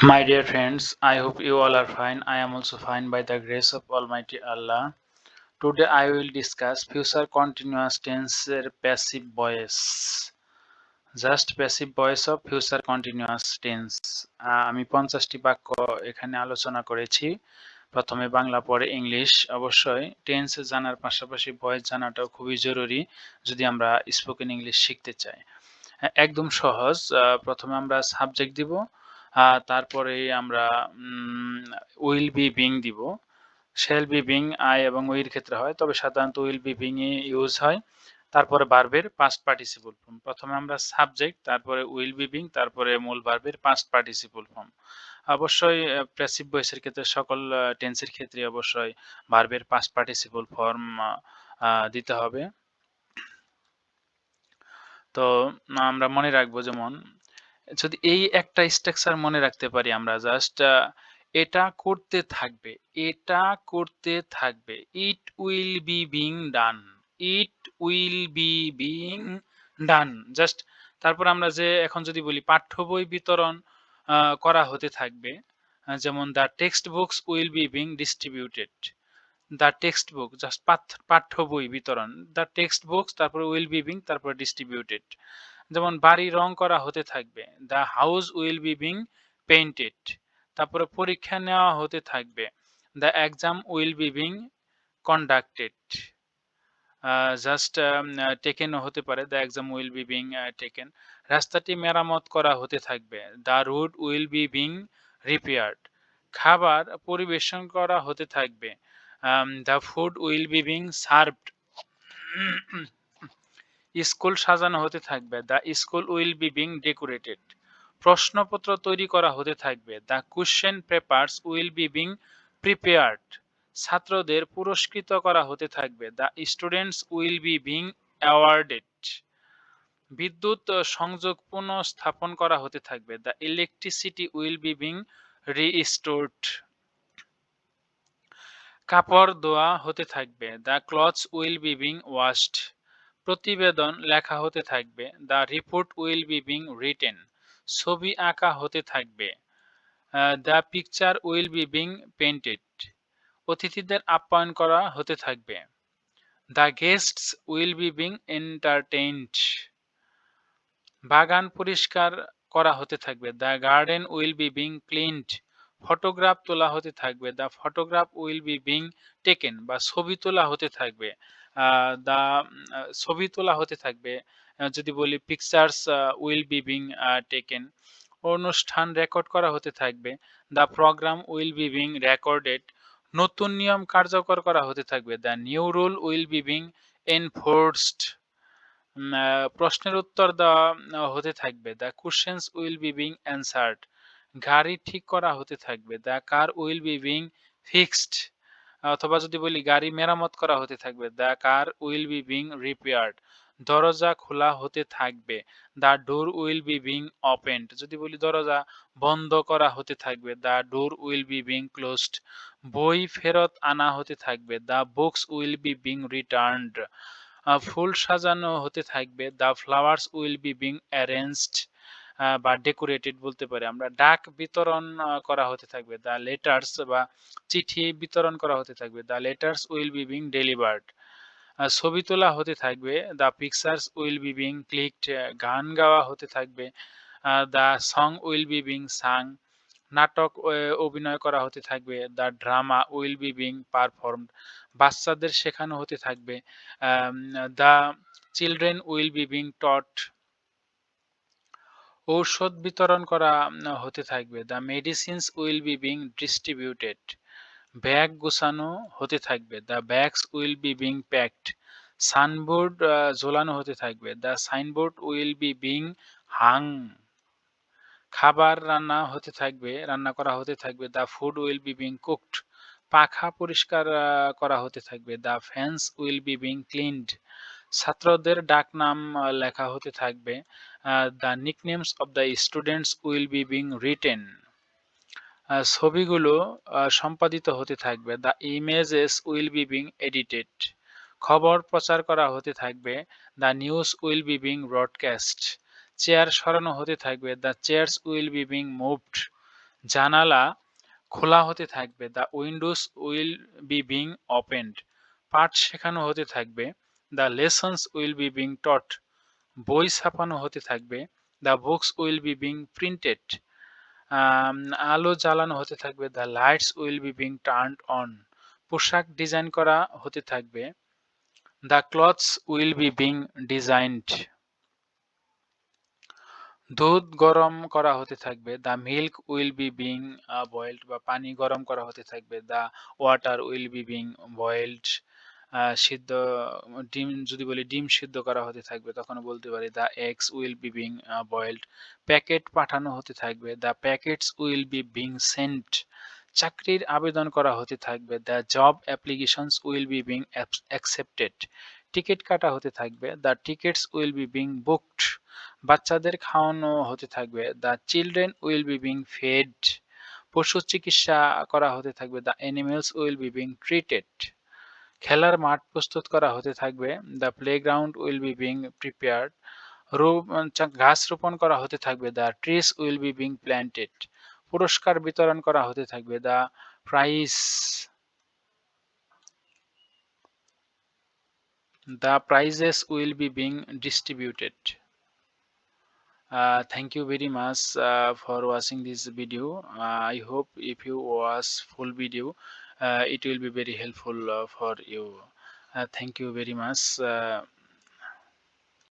My dear friends, I hope you all are fine. I am also fine by the grace of Almighty Allah. Today I will discuss future continuous tense passive voice. Just passive voice of future continuous tense আমি পঞ্চাশটি বাক্য এখানে আলোচনা করেছি প্রথমে বাংলা পরে English অবশ্যই tense জানার পাশাপাশি ভয়েস জানাটাও খুবই জরুরি যদি আমরা স্পোকেন ইংলিশ শিখতে চাই একদম সহজ প্রথমে আমরা সাবজেক্ট দিব তারপরে আমরা উইল বি বিং দিব। শেল বি বিং আই এবং উইর ক্ষেত্রে হয়, তবে সাধারণত উইল বি বিং এ ইউজ হয়। তারপরে বার্বের পাস্ট পার্টিসিপল ফর্ম প্রথমে আমরা সাবজেক্ট তারপরে উইল বি বিং তারপরে মূল বার্বের পাস্ট পার্টিসিপল ফর্ম অবশ্যই প্যাসিভ ভয়েসের ক্ষেত্রে সকল টেন্সের ক্ষেত্রে অবশ্যই বার্বের পাস্ট পার্টিসিপল ফর্ম দিতে হবে। তো, আমরা মনে রাখব যেমন যদি এই একটা স্ট্রাকচার মনে রাখতে পারি আমরা জাস্ট এটা করতে থাকবে, এটা করতে থাকবে it will be being done it will be being done just তারপর আমরা যে এখন যদি বলি পাঠ্য বই বিতরণ করা হতে থাকবে যেমন the text books will be being distributed the text book just পাঠ্য বই বিতরণ। দ্য টেক্সট বুকস তারপরে উইল বি বিং তারপরে ডিস্ট্রিবিউটেড যেমন বাড়ি রং করা হতে থাকবে। The house will be being painted তারপরে পরীক্ষা নেওয়া হতে থাকবে। The exam will be being conducted just taken হতে পারে। The exam will be being taken রাস্তাটি মেরামত করা হতে থাকবে। The road will be being repaired খাবার পরিবেশন করা হতে থাকবে। The food will be being served school সাজানো হতে থাকবে। The school will be being decorated প্রশ্নপত্র তৈরি করা হতে থাকবে। The question papers will be being prepared ছাত্রদের পুরস্কৃত করা হতে থাকবে। The students will be being awarded বিদ্যুৎ সংযোগ পুনঃস্থাপন করা হতে থাকবে। The electricity will be being restored কাপড় ধোয়া হতে থাকবে। The clothes will be being washed প্রতিবেদন লেখা হতে থাকবে। The report will be being written ছবি আঁকা হতে থাকবে। The picture will be being painted অতিথিদের আপ্যায়ন করা হতে থাকবে। The guests will be being entertained বাগান পরিষ্কার করা হতে থাকবে। The garden will be being cleaned photograph তোলা হতে থাকবে the photograph will be being taken বা ছবি তোলা হতে থাকবে দা ছবি তোলা হতে থাকবে যদি বলি pictures will be being taken অনুষ্ঠান রেকর্ড করা হতে থাকবে the programme will be being recorded নতুন নিয়ম কার্যকর করা হতে থাকবে the new rule will be being enforced প্রশ্নের উত্তর দেওয়া হতে থাকবে the questions will be being answered গাড়ি ঠিক করা হতে থাকবে। The car will be being fixed অথবা যদি বলি গাড়ি মেরামত করা হতে থাকবে, the car will be being repaired, দরজা খোলা হতে থাকবে, the door will be being opened, যদি বলি দরজা বন্ধ করা হতে থাকবে, the door will be being closed, বই ফেরত আনা হতে থাকবে, the books will be being returned ফুল সাজানো হতে থাকবে, the flowers will be being arranged বা ডেকোরেটেড বলতে পারি। আমরা ডাক বিতরণ করা হতে থাকবে। দ্য লেটার্স বা চিঠি বিতরণ করা হতে থাকবে। The letters will be being delivered ছবি তোলা হতে থাকবে। The pictures will be being clicked গান গাওয়া হতে থাকবে। The song will be being sung নাটক অভিনয় করা হতে থাকবে। The drama will be being performed বাচ্চাদের শেখানো হতে থাকবে। The children will be being taught ঔষধ বিতরণ করা হতে থাকবে। The medicines will be being distributed bag গোছানো হতে থাকবে। The bags will be being packed signboard ঝোলানো হতে থাকবে। The signboard will be being hung খাবার রান্না হতে থাকবে, রান্না করা হতে থাকবে। The food will be being cooked পাখা পরিষ্কার করা হতে থাকবে। The fans will be being cleaned ছাত্রদের ডাক নাম লেখা হতে থাকবে। The nicknames of the students will be being written ছবিগুলো সম্পাদিত হতে থাকবে। The images will be being edited খবর প্রচার করা হতে থাকবে। The news will be being broadcast chair সরানো হতে থাকবে। The chairs will be being moved জানালা খোলা হতে থাকবে। The windows will be being opened পাঠ শেখানো হতে থাকবে। The lessons will be being taught বই ছাপানো হতে থাকবে। The books will be being printed আলো জ্বালানো হতে থাকবে। The lights will be being turn on পোশাক ডিজাইন করা হতে থাকবে। The clothes will be being designed দুধ গরম করা হতে থাকবে। The milk will be being boiled বা পানি গরম করা হতে থাকবে। The water will be being boiled সিদ্ধ, ডিম, যদি বলি ডিম সিদ্ধ করা হতে থাকবে তখন বলতে পারি the eggs will be being boiled packet পাঠানো হতে থাকবে the packets will be being sent চাকরির আবেদন করা হতে থাকবে the job applications will be being accepted ticket কাটা হতে থাকবে the tickets will be being booked বাচ্চাদের খাওয়ানো হতে থাকবে the children will be being fed পশু চিকিৎসা করা হতে থাকবে the animals will be being treated খেলার মাঠ প্রস্তুত করা হতে থাকবে the playground will be being prepared ঘাস রোপণ করা হতে থাকবে the trees will be being planted পুরস্কার বিতরণ করা হতে থাকবে the prize the prizes will be being distributed uh, thank you very much uh, for watching this video uh, i hope if you watch full video uh, it will be very helpful uh, for you. Uh, thank you very much. Uh,